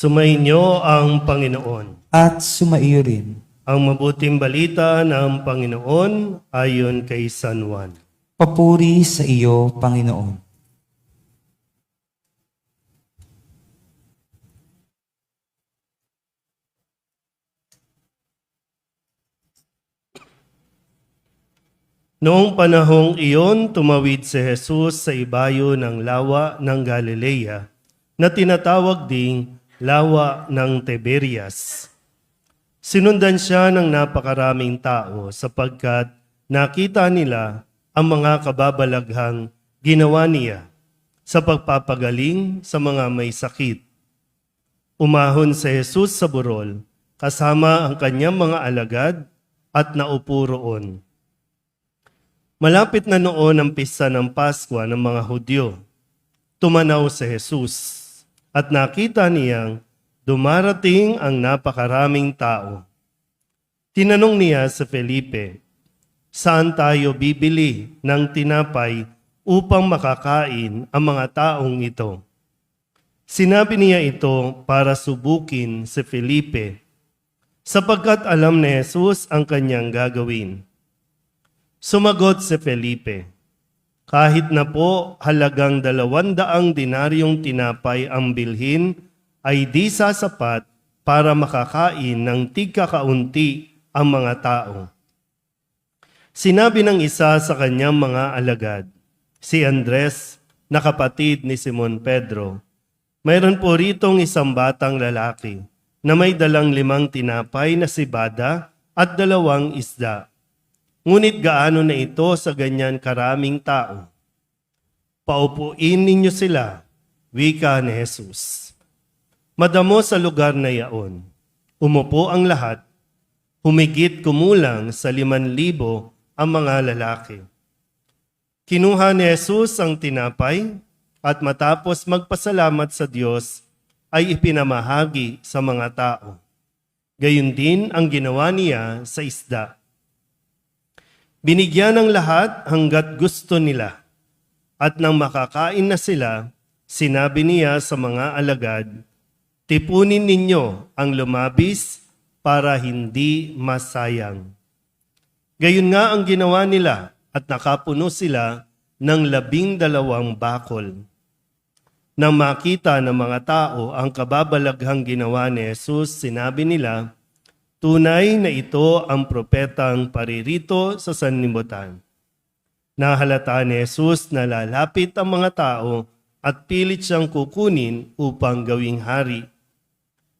Sumainyo ang Panginoon. at sumaiyo rin. Ang mabuting balita ng Panginoon ayon kay San Juan. Papuri sa iyo, Panginoon. Noong panahong iyon, tumawid si Jesus sa ibayo ng lawa ng Galilea na tinatawag ding lawa ng Tiberias. Sinundan siya ng napakaraming tao sapagkat nakita nila ang mga kababalaghang ginawa niya sa pagpapagaling sa mga may sakit. Umahon si Jesus sa burol kasama ang kanyang mga alagad at naupo roon. Malapit na noon ang pista ng Pasko ng mga Hudyo. Tumanaw si Jesus at nakita niyang dumarating ang napakaraming tao. Tinanong niya sa Felipe, saan tayo bibili ng tinapay upang makakain ang mga taong ito? Sinabi niya ito para subukin si Felipe, sapagkat alam ni Jesus ang kanyang gagawin. Sumagot si Felipe, kahit na po halagang dalawandaang dinaryong tinapay ang bilhin, ay di sasapat para makakain ng tigkakaunti ang mga tao. Sinabi ng isa sa kanyang mga alagad, si Andres, na kapatid ni Simon Pedro, mayroon po ritong isang batang lalaki na may dalang limang tinapay na sibada at dalawang isda. Ngunit gaano na ito sa ganyan karaming tao? Paupuin ninyo sila, wika ni Jesus. Madamo sa lugar na yaon, umupo ang lahat, humigit kumulang sa liman libo ang mga lalaki. Kinuha ni Jesus ang tinapay at matapos magpasalamat sa Diyos ay ipinamahagi sa mga tao. Gayun din ang ginawa niya sa isda. Binigyan ng lahat hanggat gusto nila. At nang makakain na sila, sinabi niya sa mga alagad, Tipunin ninyo ang lumabis para hindi masayang. Gayun nga ang ginawa nila at nakapuno sila ng labing dalawang bakol. Nang makita ng mga tao ang kababalaghang ginawa ni Jesus, sinabi nila, Tunay na ito ang propetang paririto sa sanlibutan. Nahalata ni Jesus na lalapit ang mga tao at pilit siyang kukunin upang gawing hari.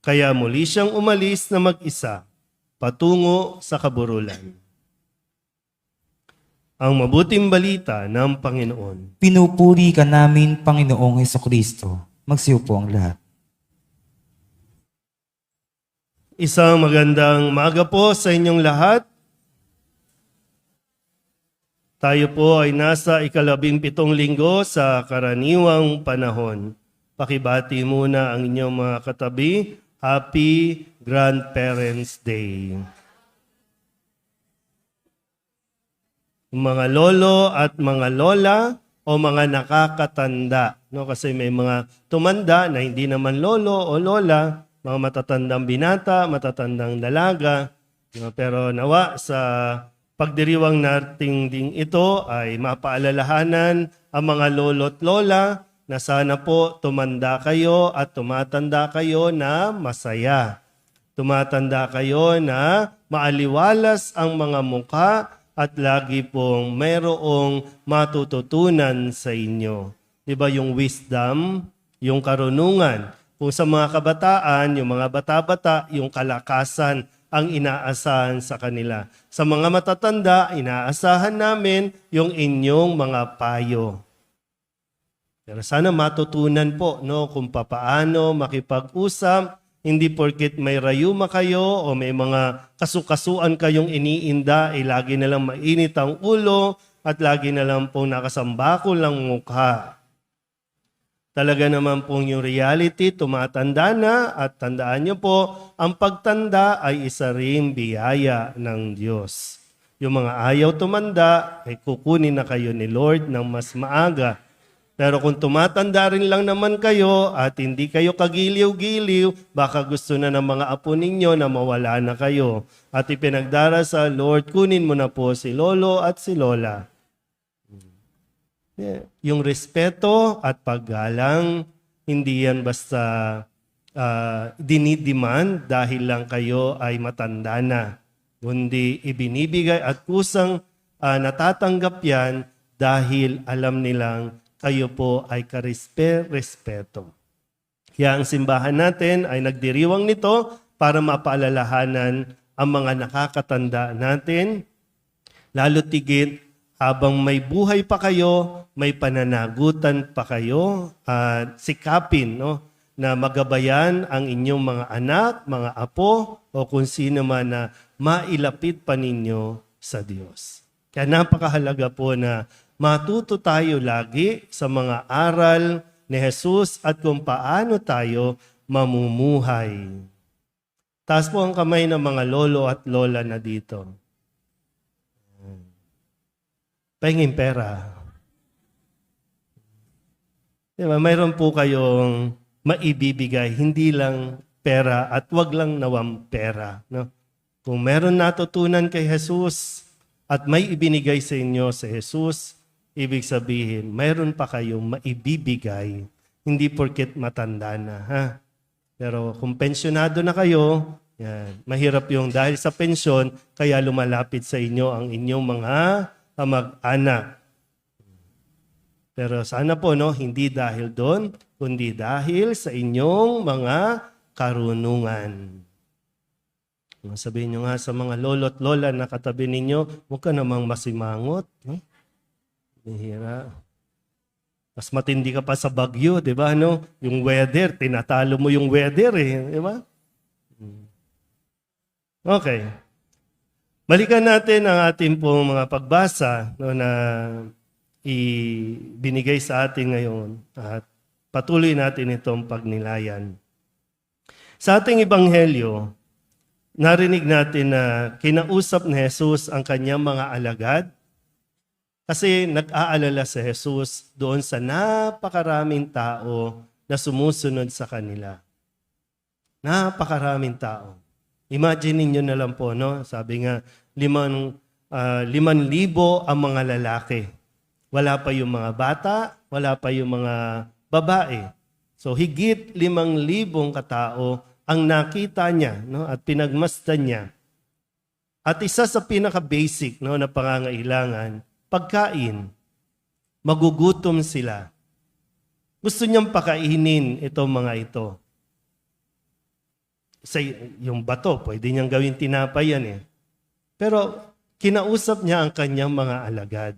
Kaya muli siyang umalis na mag-isa patungo sa kaburulan. Ang mabuting balita ng Panginoon. Pinupuri ka namin, Panginoong Heso Kristo. Magsiyo ang lahat. Isang magandang maga po sa inyong lahat. Tayo po ay nasa ikalabing pitong linggo sa karaniwang panahon. Pakibati muna ang inyong mga katabi. Happy Grandparents' Day. Mga lolo at mga lola o mga nakakatanda. No? Kasi may mga tumanda na hindi naman lolo o lola, mga matatandang binata, matatandang dalaga. Pero nawa sa pagdiriwang nating ding ito ay mapaalalahanan ang mga lolo't lola na sana po tumanda kayo at tumatanda kayo na masaya. Tumatanda kayo na maaliwalas ang mga mukha at lagi pong mayroong matututunan sa inyo. Di ba yung wisdom, yung karunungan. Kung sa mga kabataan, yung mga bata-bata, yung kalakasan ang inaasahan sa kanila. Sa mga matatanda, inaasahan namin yung inyong mga payo. Pero sana matutunan po no kung papaano makipag-usap, hindi porket may rayuma kayo o may mga kasukasuan kayong iniinda, ay lagi na lang mainit ang ulo at lagi na lang pong nakasambakol ang mukha. Talaga naman pong yung reality, tumatanda na at tandaan niyo po, ang pagtanda ay isa ring biyaya ng Diyos. Yung mga ayaw tumanda, ay kukunin na kayo ni Lord ng mas maaga Pero kung tumatanda rin lang naman kayo at hindi kayo kagiliw-giliw, baka gusto na ng mga apo ninyo na mawala na kayo. At ipinagdarasal, Lord, kunin mo na po si Lolo at si Lola. Yung respeto at paggalang, hindi yan basta ah, dinidemand dahil lang kayo ay matanda na. Kundi ibinibigay at kusang ah, natatanggap yan dahil alam nilang kayo po ay karespe-respeto. Kaya ang simbahan natin ay nagdiriwang nito para mapaalalahanan ang mga nakakatanda natin, lalo tigit habang may buhay pa kayo, may pananagutan pa kayo, at sikapin no, na magabayan ang inyong mga anak, mga apo, o kung sino man na mailapit pa ninyo sa Diyos. Kaya napakahalaga po na matuto tayo lagi sa mga aral ni Jesus at kung paano tayo mamumuhay. Taas po ang kamay ng mga lolo at lola na dito. Pahingin pera. Di ba? Mayroon po kayong maibibigay, hindi lang pera at wag lang nawang pera. No? Kung meron natutunan kay Jesus at may ibinigay sa inyo si Jesus, ibig sabihin, mayroon pa kayong maibibigay, hindi porket matanda na. Ha? Pero kung pensyonado na kayo, yan, mahirap yung dahil sa pensyon, kaya lumalapit sa inyo ang inyong mga kamag-anak. Pero sana po, no, hindi dahil doon, kundi dahil sa inyong mga karunungan. Sabihin nyo nga sa mga lolo't lola na katabi ninyo, huwag ka namang masimangot. No? Bihira. Mas matindi ka pa sa bagyo, di ba? No? Yung weather, tinatalo mo yung weather eh. Di ba? Okay. Balikan natin ang ating pong mga pagbasa no, na ibinigay sa atin ngayon at patuloy natin itong pagnilayan. Sa ating ebanghelyo, narinig natin na kinausap ni Jesus ang kanyang mga alagad kasi nag-aalala si Jesus doon sa napakaraming tao na sumusunod sa kanila. Napakaraming tao. Imagine ninyo na lang po, no? Sabi nga, limang, ah, liman libo ang mga lalaki. Wala pa yung mga bata, wala pa yung mga babae. So higit limang libong katao ang nakita niya no, at pinagmasdan niya. At isa sa pinaka-basic no, na pangangailangan, pagkain. Magugutom sila. Gusto niyang pakainin itong mga ito. Sa yung bato, pwede niyang gawin tinapay yan eh. Pero kinausap niya ang kanyang mga alagad.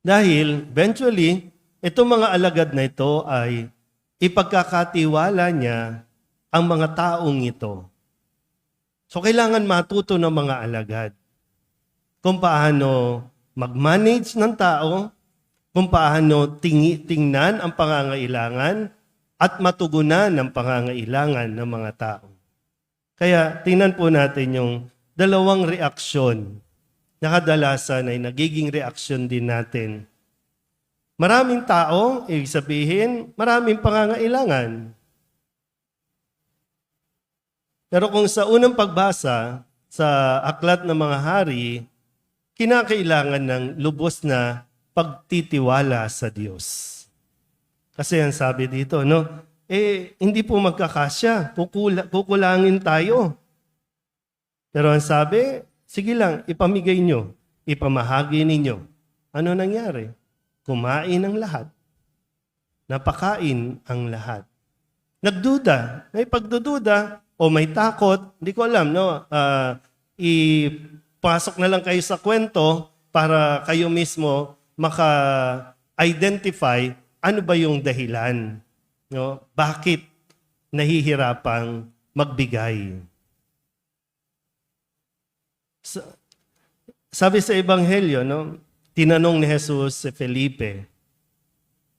Dahil eventually, itong mga alagad na ito ay ipagkakatiwala niya ang mga taong ito. So kailangan matuto ng mga alagad kung paano mag-manage ng tao, kung paano tingi, tingnan ang pangangailangan at matugunan ang pangangailangan ng mga tao. Kaya tingnan po natin yung dalawang reaksyon na kadalasan ay nagiging reaksyon din natin. Maraming tao, ibig sabihin, maraming pangangailangan. Pero kung sa unang pagbasa sa Aklat ng Mga Hari, kinakailangan ng lubos na pagtitiwala sa Diyos. Kasi ang sabi dito, no? Eh, hindi po magkakasya. Kukula, kukulangin tayo. Pero ang sabi, sige lang, ipamigay nyo. Ipamahagi ninyo. Ano nangyari? Kumain ang lahat. Napakain ang lahat. Nagduda. May pagdududa o may takot. Hindi ko alam, no? Ah, ipasok na lang kayo sa kwento para kayo mismo maka-identify ano ba yung dahilan? No? Bakit nahihirapang magbigay? Sa- sabi sa Ebanghelyo, no, tinanong ni Jesus si Felipe,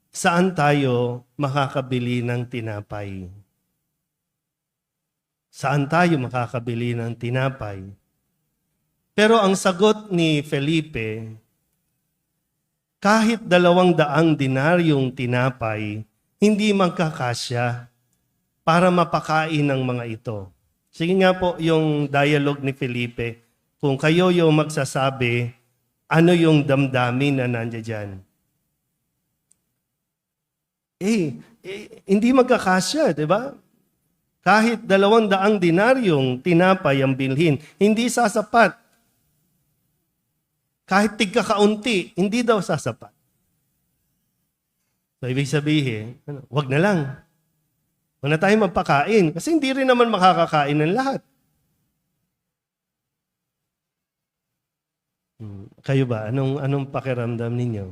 saan tayo makakabili ng tinapay? Saan tayo makakabili ng tinapay? Pero ang sagot ni Felipe, kahit dalawang daang dinaryong tinapay, hindi magkakasya para mapakain ng mga ito. Sige nga po yung dialogue ni Felipe. Kung kayo yung magsasabi, ano yung damdamin na nandiyan dyan? Eh, eh, hindi magkakasya, di ba? Kahit dalawang daang dinaryong tinapay ang bilhin, hindi sasapat. Kahit tigkakaunti, hindi daw sasapat. So, ibig sabihin, ano, wag na lang. Huwag na tayo magpakain kasi hindi rin naman makakakain ng lahat. Hmm. Kayo ba? Anong, anong pakiramdam ninyo?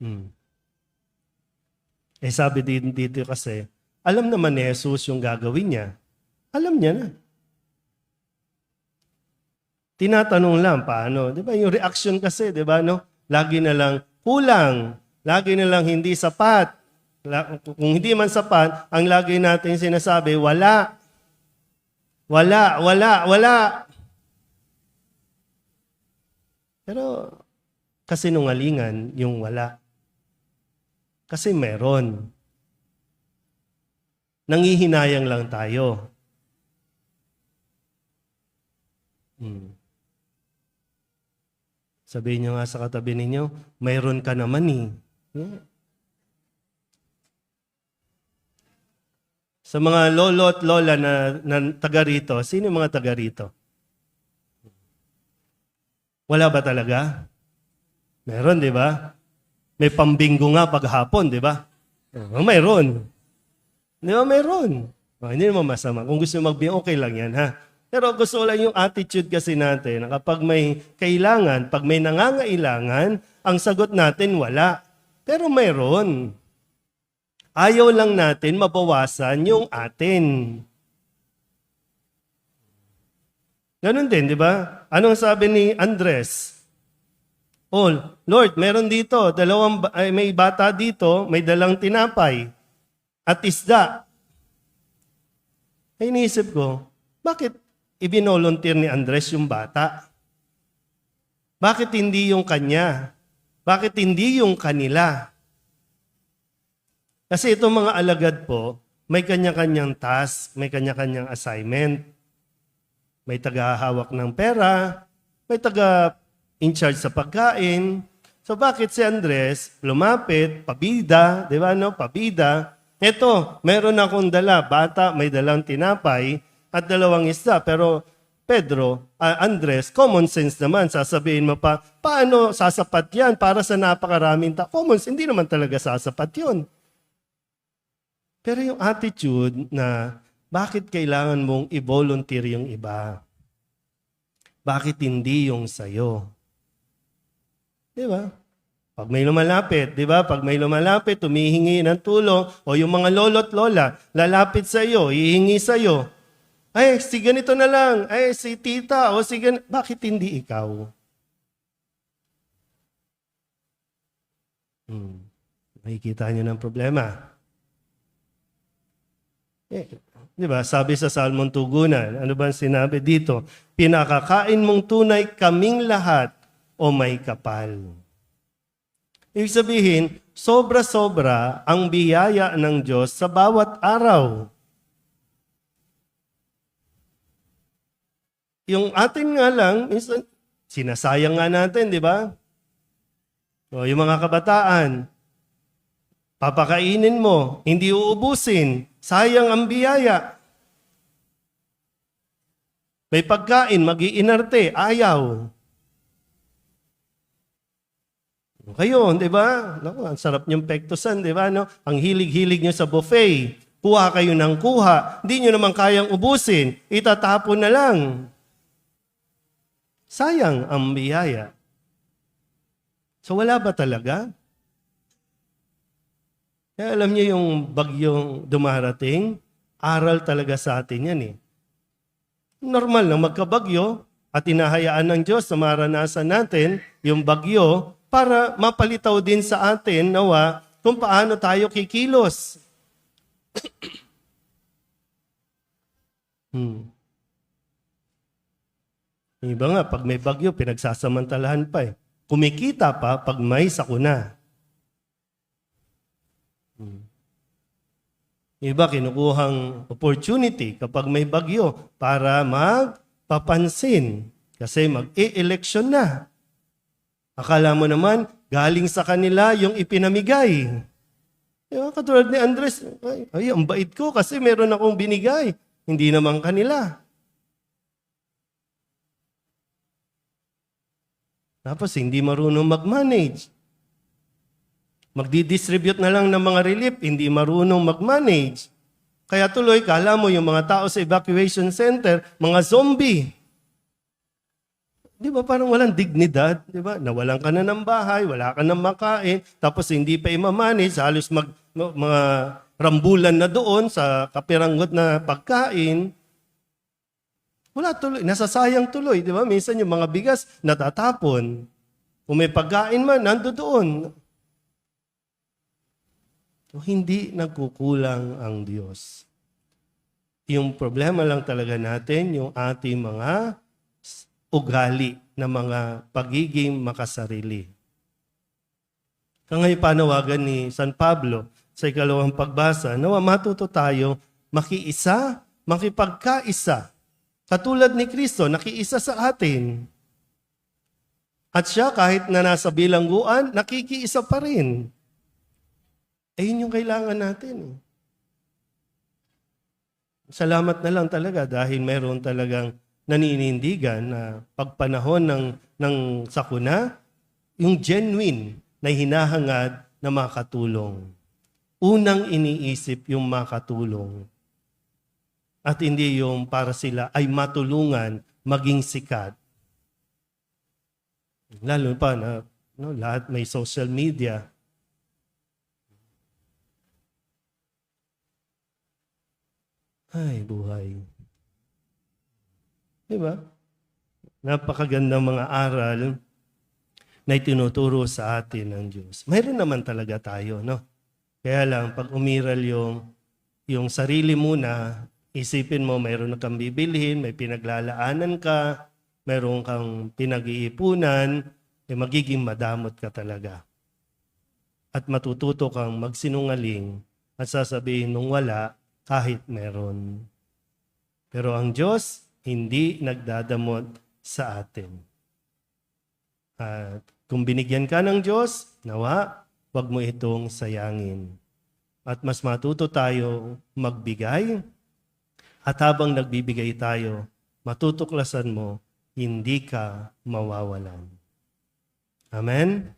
Hmm. Eh sabi din dito kasi, alam naman ni Jesus yung gagawin niya. Alam niya na. Tinatanong lang paano. Di ba? Yung reaction kasi, di ba? No? Lagi na lang kulang. Lagi na lang hindi sapat. Kung hindi man sapat, ang lagi natin sinasabi, wala. Wala, wala, wala. Pero kasinungalingan yung wala. Kasi meron. Nangihinayang lang tayo. Hmm. Sabihin nyo nga sa katabi ninyo, mayroon ka naman eh. Yeah. Sa mga lolo at lola na, na taga rito, sino yung mga taga rito? Wala ba talaga? Meron, di ba? May pambinggo nga paghapon, di ba? Oh, mayroon. Di ba, mayroon. Oh, hindi naman masama. Kung gusto magbingo, okay lang yan, ha? Pero gusto ko lang yung attitude kasi natin na kapag may kailangan, pag may nangangailangan, ang sagot natin wala. Pero mayroon. Ayaw lang natin mabawasan yung atin. Ganon din, di ba? Anong sabi ni Andres? Oh, Lord, meron dito, dalawang, ay, may bata dito, may dalang tinapay at isda. Ay, iniisip ko, bakit ibinolunteer ni Andres yung bata? Bakit hindi yung kanya? Bakit hindi yung kanila? Kasi itong mga alagad po, may kanya-kanyang task, may kanya-kanyang assignment. May tagahawak ng pera, may taga in charge sa pagkain. So bakit si Andres lumapit, pabida, di ba no, pabida. Eto, meron akong dala, bata, may dalang tinapay at dalawang isda. Pero Pedro, ah, Andres, common sense naman. Sasabihin mo pa, paano sasapat yan para sa napakaraming ta? Common sense, hindi naman talaga sasapat yun. Pero yung attitude na bakit kailangan mong i-volunteer yung iba? Bakit hindi yung sayo? Di ba? Pag may lumalapit, di ba? Pag may lumalapit, tumihingi ng tulong, o yung mga lolo't lola, lalapit sa iyo, hihingi sa iyo. Ay, si ganito na lang. Ay, si tita, o si gan... Bakit hindi ikaw? Hmm. Makikita niyo ng problema. Eh, di ba? Sabi sa Salmon Tugunan, ano ba sinabi dito? Pinakakain mong tunay kaming lahat o may kapal. Ibig sabihin, sobra-sobra ang biyaya ng Diyos sa bawat araw. Yung atin nga lang, minsan, sinasayang nga natin, di ba? O, yung mga kabataan, papakainin mo, hindi uubusin, sayang ang biyaya. May pagkain, magiinarte, ayaw. Kayo, di ba? Naku, ang sarap niyong pektosan, di ba? No? Ang hilig-hilig niyo sa buffet. Kuha kayo ng kuha. Hindi niyo naman kayang ubusin. Itatapon na lang. Sayang ang biyaya. So wala ba talaga? Kaya alam niyo yung bagyong dumarating, aral talaga sa atin yan eh. Normal na magkabagyo at inahayaan ng Diyos na maranasan natin yung bagyo para mapalitaw din sa atin nawa kung paano tayo kikilos. hmm. Iba nga, pag may bagyo, pinagsasamantalahan pa eh. kumikita pa pag may sakuna. Hmm. Iba kinukuhang opportunity kapag may bagyo para magpapansin kasi mag-e-election na. Akala mo naman, galing sa kanila yung ipinamigay. Diba? Katulad ni Andres, ay, ay, ang bait ko kasi meron akong binigay. Hindi naman kanila. Tapos hindi marunong mag-manage. Magdi-distribute na lang ng mga relief, hindi marunong mag-manage. Kaya tuloy, kala mo yung mga tao sa evacuation center, mga zombie. Di ba parang walang dignidad? Di ba? Nawalan ka na ng bahay, wala ka ng makain, tapos hindi pa imamanage, halos mag, ma- mga rambulan na doon sa kapiranggot na pagkain. Wala tuloy, nasasayang tuloy, di ba? Minsan yung mga bigas natatapon. Kung may pagkain man, nando doon. So, hindi nagkukulang ang Diyos. Yung problema lang talaga natin, yung ating mga ugali na mga pagiging makasarili. Kangay panawagan ni San Pablo sa ikalawang pagbasa, nawa matuto tayo makiisa, makipagkaisa. Katulad ni Kristo, nakiisa sa atin. At siya kahit na nasa bilangguan, nakikiisa pa rin. Eh, yun yung kailangan natin. eh. Salamat na lang talaga dahil meron talagang naninindigan na pagpanahon ng, ng sakuna, yung genuine na hinahangad na makatulong. Unang iniisip yung makatulong. At hindi yung para sila ay matulungan maging sikat. Lalo pa na no, lahat may social media. Ay, buhay. Di ba? Napakagandang mga aral na itinuturo sa atin ng Diyos. Mayroon naman talaga tayo, no? Kaya lang, pag umiral yung, yung sarili muna, isipin mo, mayroon kang bibilhin, may pinaglalaanan ka, mayroon kang pinag-iipunan, eh magiging madamot ka talaga. At matututo kang magsinungaling at sasabihin nung wala kahit meron. Pero ang Diyos, hindi nagdadamot sa atin. At kung binigyan ka ng Diyos, nawa, wag mo itong sayangin. At mas matuto tayo magbigay. At habang nagbibigay tayo, matutuklasan mo, hindi ka mawawalan. Amen?